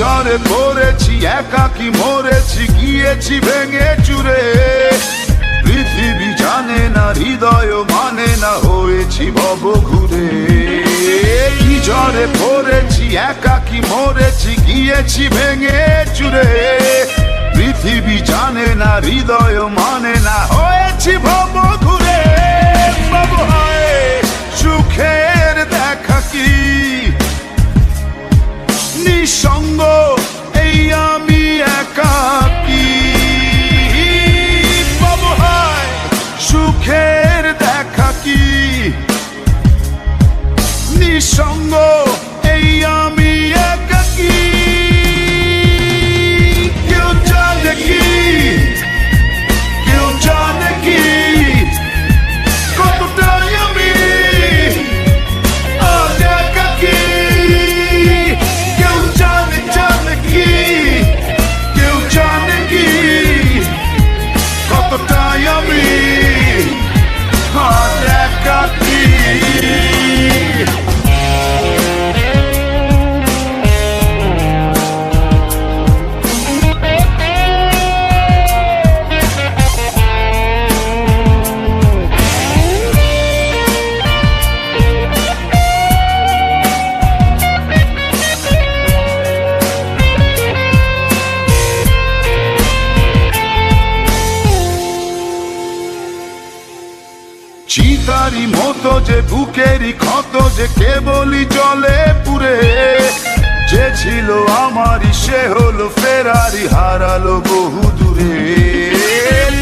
ঝড়ে পড়েছি একাকি মরেছি, গিয়েছি ভেঙে চুরে। পৃথিবী জানে না, হৃদয় মানে না, হয়েছি ভব ঘুরে। কি ঝড়ে পড়েছি একাকি মরেছি, গিয়েছি ভেঙে চুরে। পৃথিবী জানে না, হৃদয় মানে না, হয়েছি ভব ঘুরে। বাবু চিতারি মতো যে বুকেরই ক্ষত, যে কেবলই জলে পুরে যে ছিল আমারই, সে হলো ফেরারি হারালো বহু দূরে।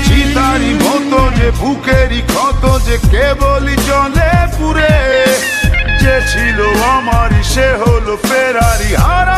চিতারি মতো যে বুকেরই ক্ষত, যে কেবলই জলে পুরে যে ছিল আমারই, সে হলো ফেরারি হারালো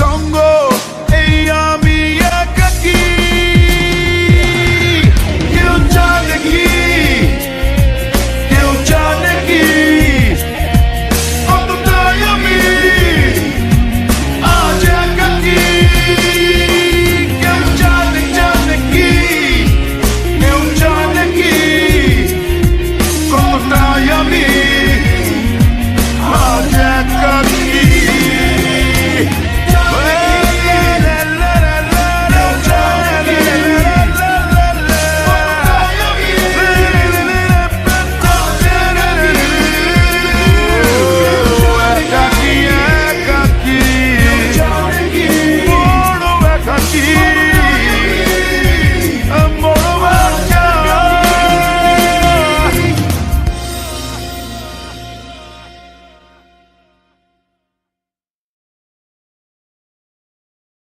唱歌